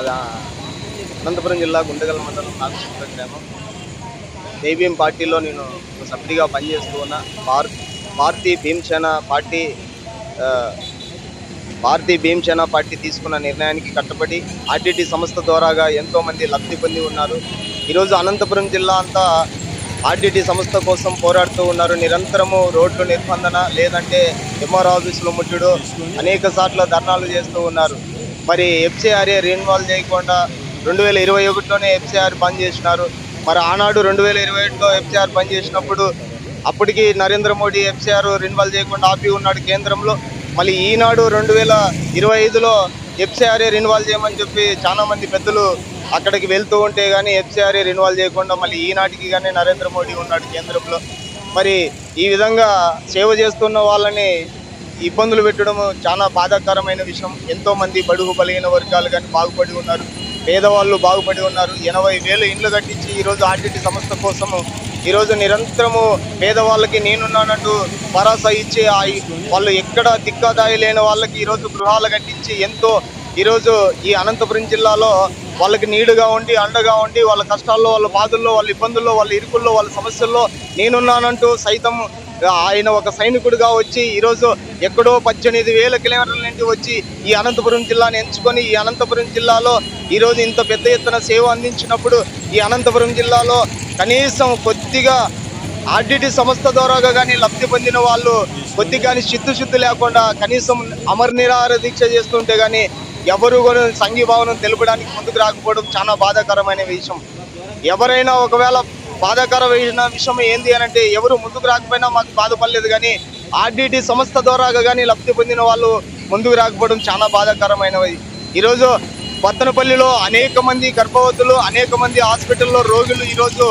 అనంతపురం జిల్లా గుండగల్ మండలం నాగశిల్ప గ్రామం. ఏబిఎం పార్టీలో నేను సభ్యుడిగా పనిచేస్తూ ఉన్నా భార్ భారతీయ భీమసేన పార్టీ భారతీ భారతీయ భీమసేన పార్టీ తీసుకున్న నిర్ణయానికి కట్టుబడి ఆర్టీటీ సంస్థ ద్వారాగా ఎంతోమంది లబ్ధి పొంది ఉన్నారు. ఈరోజు అనంతపురం జిల్లా అంతా ఆర్టీటీ సంస్థ కోసం పోరాడుతూ ఉన్నారు. నిరంతరము రోడ్లు నిర్బంధన లేదంటే ఎంఆర్ ఆఫీసులో ముట్టుడు అనేక సార్లు ధర్నాలు చేస్తూ ఉన్నారు. మరి ఎఫ్సీఆర్ఏ రీన్వాల్వ్ చేయకుండా రెండు వేల ఇరవై ఒకటిలోనే ఎఫ్సిఆర్ బంద్ చేసినారు. మరి ఆనాడు రెండు వేల ఇరవై ఒకటిలో ఎఫ్సిఆర్ బంద్ చేసినప్పుడు అప్పటికి నరేంద్ర మోడీ ఎఫ్సిఆర్ రిన్వాల్వ్ చేయకుండా ఆపి ఉన్నాడు కేంద్రంలో. మళ్ళీ ఈనాడు రెండు వేల ఇరవై ఐదులో ఎఫ్సీఆర్ఏ రిన్వాల్వ్ చేయమని చెప్పి చాలామంది పెద్దలు అక్కడికి వెళ్తూ ఉంటే కానీ ఎఫ్సీఆర్ఏ రిన్వాల్వ్ చేయకుండా మళ్ళీ ఈనాటికి కానీ నరేంద్ర మోడీ ఉన్నాడు కేంద్రంలో. మరి ఈ విధంగా సేవ చేస్తున్న వాళ్ళని ఇబ్బందులు పెట్టడం చాలా బాధాకరమైన విషయం. ఎంతోమంది బడుగు బలహీన వర్గాలు కానీ బాగుపడి ఉన్నారు. పేదవాళ్ళు బాగుపడి ఉన్నారు. ఎనభై వేలు ఇండ్లు కట్టించి ఈరోజు ఆర్టీటీ సంస్థ కోసము ఈరోజు నిరంతరము పేదవాళ్ళకి నేనున్నానంటూ భరోసా ఇచ్చి ఆ వాళ్ళు ఎక్కడ దిక్కాదాయి లేని వాళ్ళకి ఈరోజు గృహాలు కట్టించి ఎంతో ఈరోజు ఈ అనంతపురం జిల్లాలో వాళ్ళకి నీడుగా ఉండి అండగా ఉండి వాళ్ళ కష్టాల్లో వాళ్ళ బాధల్లో వాళ్ళ ఇబ్బందుల్లో వాళ్ళ ఇరుకుల్లో వాళ్ళ సమస్యల్లో నేనున్నానంటూ సైతం ఆయన ఒక సైనికుడిగా వచ్చి ఈరోజు ఎక్కడో పద్దెనిమిది వేల కిలోమీటర్ల నుండి వచ్చి ఈ అనంతపురం జిల్లాని ఎంచుకొని ఈ అనంతపురం జిల్లాలో ఈరోజు ఇంత పెద్ద ఎత్తున సేవ అందించినప్పుడు ఈ అనంతపురం జిల్లాలో కనీసం కొద్దిగా ఆర్డిటి సంస్థ ద్వారాగా కానీ లబ్ధి పొందిన వాళ్ళు కొద్ది కానీ చిత్తుశుద్ధి లేకుండా కనీసం అమర నిరాహార దీక్ష చేస్తుంటే కానీ ఎవరు కూడా సంఘీభావనం తెలపడానికి ముందుకు రాకపోవడం చాలా బాధాకరమైన విషయం. ఎవరైనా ఒకవేళ బాధాకరమైన విషయం ఏంది అని అంటే ఎవరు ముందుకు రాకపోయినా మాకు బాధపడలేదు కానీ ఆర్డిటి సంస్థ ద్వారాగా కానీ లబ్ధి పొందిన వాళ్ళు ముందుకు రాకపోవడం చాలా బాధాకరమైనవి ఈరోజు పత్తనపల్లిలో అనేక మంది గర్భవతులు అనేక మంది హాస్పిటల్లో రోగులు ఈరోజు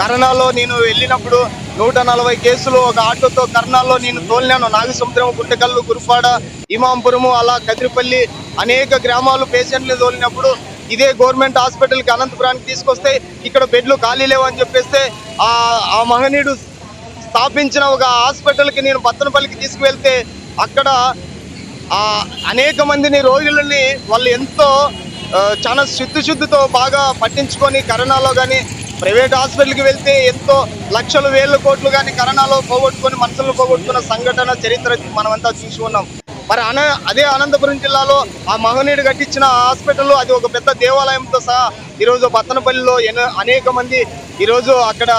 కరోనాలో నేను వెళ్ళినప్పుడు నూట నలభై కేసులు ఒక ఆటోతో కర్నాల్లో నేను తోలినాను. నాగసముద్రం గుంటకల్లు గురుపాడ ఇమాంపురము అలా కదిరిపల్లి అనేక గ్రామాలు పేషెంట్లు తోలినప్పుడు ఇదే గవర్నమెంట్ హాస్పిటల్కి అనంతపురానికి తీసుకొస్తే ఇక్కడ బెడ్లు ఖాళీ లేవు అని చెప్పేస్తే ఆ మహనీయుడు స్థాపించిన ఒక హాస్పిటల్కి నేను పత్తనపల్లికి తీసుకువెళ్తే అక్కడ అనేక మందిని రోగులని వాళ్ళు ఎంతో చాలా శుద్ధిశుద్ధితో బాగా పట్టించుకొని కరోనాలో కానీ ప్రైవేట్ హాస్పిటల్కి వెళ్తే ఎంతో లక్షలు వేల కోట్లు కానీ కరోనాలో పోగొట్టుకొని మనుషులను పోగొట్టుకున్న సంఘటన చరిత్ర మనమంతా చూసి ఉన్నాం. మరి అన అదే అనంతపురం జిల్లాలో ఆ మహనీయుడు కట్టించిన హాస్పిటల్ అది ఒక పెద్ద దేవాలయంతో సహా ఈరోజు పత్తనపల్లిలో ఎన్నో అనేక మంది ఈరోజు అక్కడ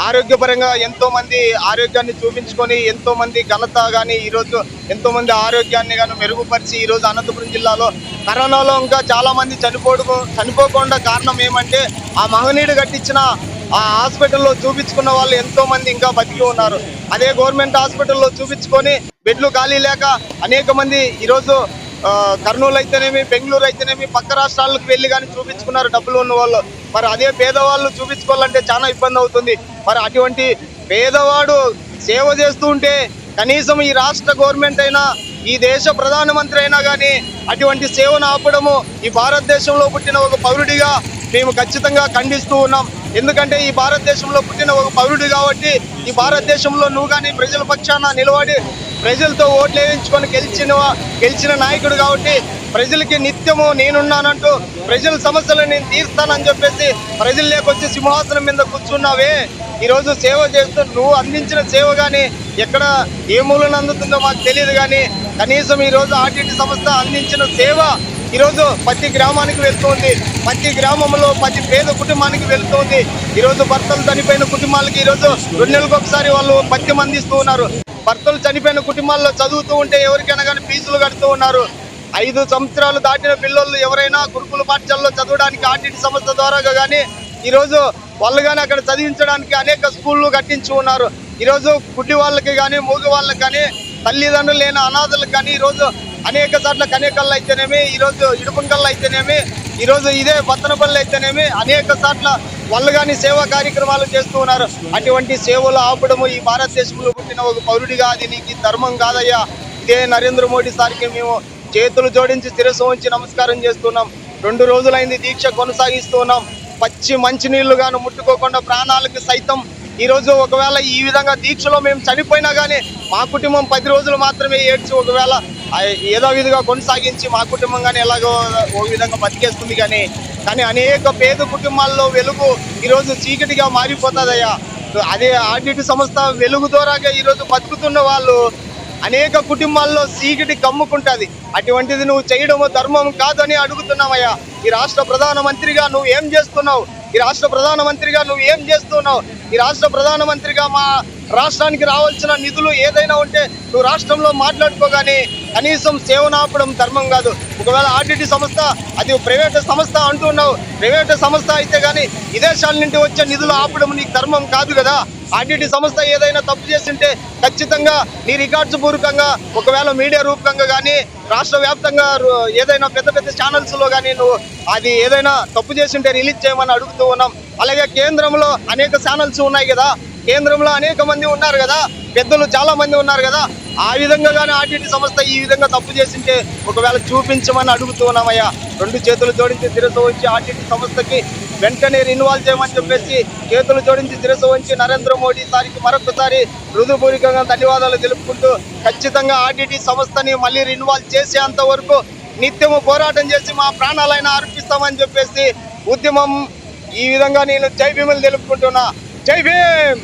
ఆరోగ్యపరంగా ఎంతో మంది ఆరోగ్యాన్ని చూపించుకొని ఎంతో మంది ఘనత కానీ ఈరోజు ఎంతో మంది ఆరోగ్యాన్ని కానీ మెరుగుపరిచి ఈరోజు అనంతపురం జిల్లాలో కరోనాలో ఇంకా చాలా మంది చనిపోడు చనిపోకుండా కారణం ఏమంటే ఆ మహనీయుడు కట్టించిన ఆ హాస్పిటల్లో చూపించుకున్న వాళ్ళు ఎంతో మంది ఇంకా బతికి ఉన్నారు. అదే గవర్నమెంట్ హాస్పిటల్లో చూపించుకొని బెడ్లు ఖాళీ లేక అనేక మంది ఈరోజు కర్నూలు అయితేనేమి బెంగళూరు అయితేనేమి పక్క రాష్ట్రాలకు వెళ్ళి కానీ చూపించుకున్నారు డబ్బులు ఉన్న వాళ్ళు. మరి అదే పేదవాళ్ళు చూపించుకోవాలంటే చాలా ఇబ్బంది అవుతుంది. మరి అటువంటి పేదవాడు సేవ చేస్తూ ఉంటే కనీసం ఈ రాష్ట్ర గవర్నమెంట్ అయినా ఈ దేశ ప్రధానమంత్రి అయినా కానీ అటువంటి సేవను ఆపడము ఈ భారతదేశంలో పుట్టిన ఒక పౌరుడిగా మేము ఖచ్చితంగా ఖండిస్తూ ఉన్నాం. ఎందుకంటే ఈ భారతదేశంలో పుట్టిన ఒక పౌరుడు కాబట్టి ఈ భారతదేశంలో నువ్వు కానీ ప్రజల పక్షాన నిలబడి ప్రజలతో ఓట్లు వేయించుకొని గెలిచిన గెలిచిన నాయకుడు కాబట్టి ప్రజలకి నిత్యము నేనున్నానంటూ ప్రజల సమస్యలు నేను తీరుస్తానని చెప్పేసి ప్రజలు లేకొచ్చి సింహాసనం మీద కూర్చున్నావే. ఈరోజు సేవ చేస్తూ నువ్వు అందించిన సేవ కానీ ఎక్కడ ఏ మూలన అందుతుందో మాకు తెలియదు కానీ కనీసం ఈరోజు ఆర్టీటీ సంస్థ అందించిన సేవ ఈరోజు ప్రతి గ్రామానికి వెళ్తుంది. ప్రతి గ్రామంలో ప్రతి పేద కుటుంబానికి వెళ్తుంది. ఈరోజు భర్తలు చనిపోయిన కుటుంబాలకి ఈరోజు రెండు నెలలకు ఒకసారి వాళ్ళు పత్యం అందిస్తూ ఉన్నారు. భర్తలు చనిపోయిన కుటుంబాల్లో చదువుతూ ఉంటే ఎవరికైనా కానీ ఫీజులు కడుతూ ఉన్నారు. ఐదు సంవత్సరాలు దాటిన పిల్లలు ఎవరైనా గురుకుల పాఠశాలలో చదవడానికి ఆర్టీటీ సంస్థ ద్వారా కానీ ఈరోజు వాళ్ళు కానీ అక్కడ చదివించడానికి అనేక స్కూళ్ళు కట్టించి ఉన్నారు. ఈరోజు గుడ్డి వాళ్ళకి కానీ మూగ వాళ్ళకి కానీ తల్లిదండ్రులు లేని అనాథలు కానీ ఈరోజు అనేక చోట్ల కనేకళ్ళు అయితేనేమి ఈరోజు ఇడుపుంకల్లో అయితేనేమి ఈరోజు ఇదే బత్తనపల్లి అయితేనేమి అనేక చోట్ల వాళ్ళు కానీ సేవా కార్యక్రమాలు చేస్తూ ఉన్నారు. అటువంటి సేవలు ఆపడము ఈ భారతదేశంలో పుట్టిన ఒక పౌరుడిగా అది నీకు ధర్మం కాదయ్యా. ఇదే నరేంద్ర మోడీ సార్కి మేము చేతులు జోడించి శిరస్సు ఉంచి నమస్కారం చేస్తున్నాం. రెండు రోజులైంది దీక్ష కొనసాగిస్తున్నాం పచ్చి మంచినీళ్ళు గాను ముట్టుకోకుండా ప్రాణాలకు సైతం ఈరోజు ఒకవేళ ఈ విధంగా దీక్షలో మేము చనిపోయినా కానీ మా కుటుంబం పది రోజులు మాత్రమే ఏడ్చి ఒకవేళ ఏదో విధంగా కొనసాగించి మా కుటుంబం కానీ ఎలాగో ఒక విధంగా బతికేస్తుంది కానీ కానీ అనేక పేద కుటుంబాల్లో వెలుగు ఈరోజు చీకటిగా మారిపోతుందయ్యా. అదే ఆర్డిటి సంస్థ వెలుగు ద్వారాగా ఈరోజు బతుకుతున్న వాళ్ళు అనేక కుటుంబాల్లో చీకటి కమ్ముకుంటుంది. అటువంటిది నువ్వు చేయడము ధర్మం కాదని అడుగుతున్నావయ్యా. ఈ రాష్ట్ర ప్రధానమంత్రిగా నువ్వు ఏం చేస్తున్నావు? ఈ రాష్ట్ర ప్రధానమంత్రిగా నువ్వు ఏం చేస్తున్నావు? ఈ రాష్ట్ర ప్రధానమంత్రిగా మా రాష్ట్రానికి రావాల్సిన నిధులు ఏదైనా ఉంటే నువ్వు రాష్ట్రంలో మాట్లాడుకోగానే కనీసం సేవనాపడం ధర్మం కాదు. ఒకవేళ ఆర్టీటీ సంస్థ అది ప్రైవేట్ సంస్థ అంటున్నావు ప్రైవేట్ సంస్థ అయితే కానీ విదేశాల నుండి వచ్చే నిధులు ఆపడం నీకు ధర్మం కాదు కదా. ఆర్టీటీ సంస్థ ఏదైనా తప్పు చేస్తుంటే ఖచ్చితంగా నీ రికార్డ్స్ పూర్వకంగా ఒకవేళ మీడియా రూపకంగా కానీ రాష్ట్ర వ్యాప్తంగా ఏదైనా పెద్ద పెద్ద ఛానల్స్లో కానీ నువ్వు అది ఏదైనా తప్పు చేస్తుంటే రిలీజ్ చేయమని అడుగుతూ ఉన్నాం. అలాగే కేంద్రంలో అనేక ఛానల్స్ ఉన్నాయి కదా. కేంద్రంలో అనేక మంది ఉన్నారు కదా. పెద్దలు చాలా మంది ఉన్నారు కదా. ఆ విధంగా కానీ ఆర్టీటీ సంస్థ ఈ విధంగా తప్పు చేసింటే ఒకవేళ చూపించమని అడుగుతున్నామయ్యా రెండు చేతులు జోడించి తిరసు వచ్చి ఆర్టీటీ సంస్థకి వెంటనే రిన్వాల్వ్ చేయమని చెప్పేసి చేతులు జోడించి తిరసు వంచి నరేంద్ర మోడీ సారికి మరొకసారి హృదయపూర్వకంగా ధన్యవాదాలు తెలుపుకుంటూ ఖచ్చితంగా ఆర్టీటీ సంస్థని మళ్ళీ రిన్వాల్వ్ చేసేంత వరకు నిత్యము పోరాటం చేసి మా ప్రాణాలైనా అర్పిస్తామని చెప్పేసి ఉద్యమం ఈ విధంగా నేను జై భీములు తెలుపుకుంటున్నా. జై భీమ్!